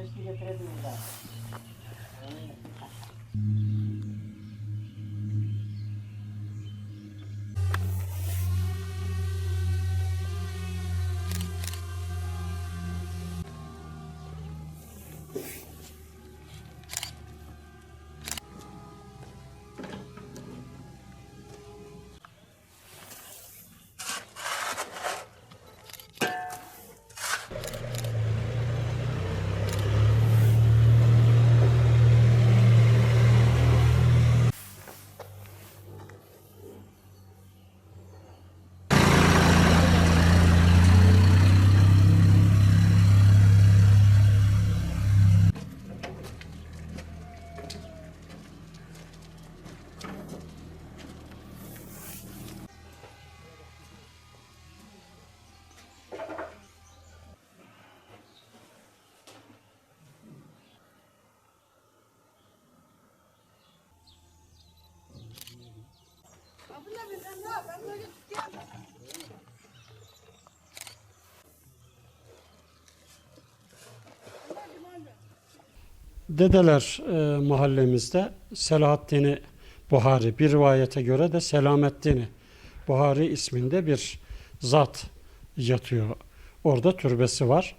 pesquisa 3 mil Dedeler e, mahallemizde Selahaddin Buhari, bir rivayete göre de Selameddin Buhari isminde bir zat yatıyor. Orada türbesi var.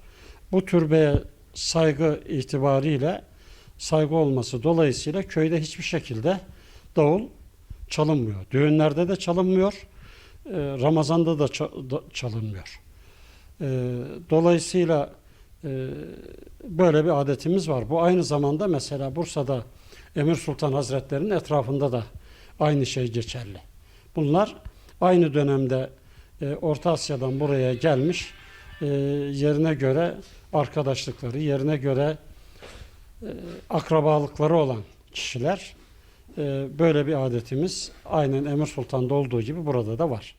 Bu türbeye saygı itibariyle saygı olması dolayısıyla köyde hiçbir şekilde davul çalınmıyor. Düğünlerde de çalınmıyor. E, Ramazan'da da ça- da çalınmıyor. E, Dolayısıyla e, böyle bir adetimiz var. Bu aynı zamanda mesela Bursa'da Emir Sultan Hazretleri'nin etrafında da aynı şey geçerli. Bunlar aynı dönemde e, Orta Asya'dan buraya gelmiş e, yerine göre arkadaşlıkları, yerine göre akrabalıkları olan kişiler. E, böyle bir adetimiz aynen Emir Sultan'da olduğu gibi burada da var.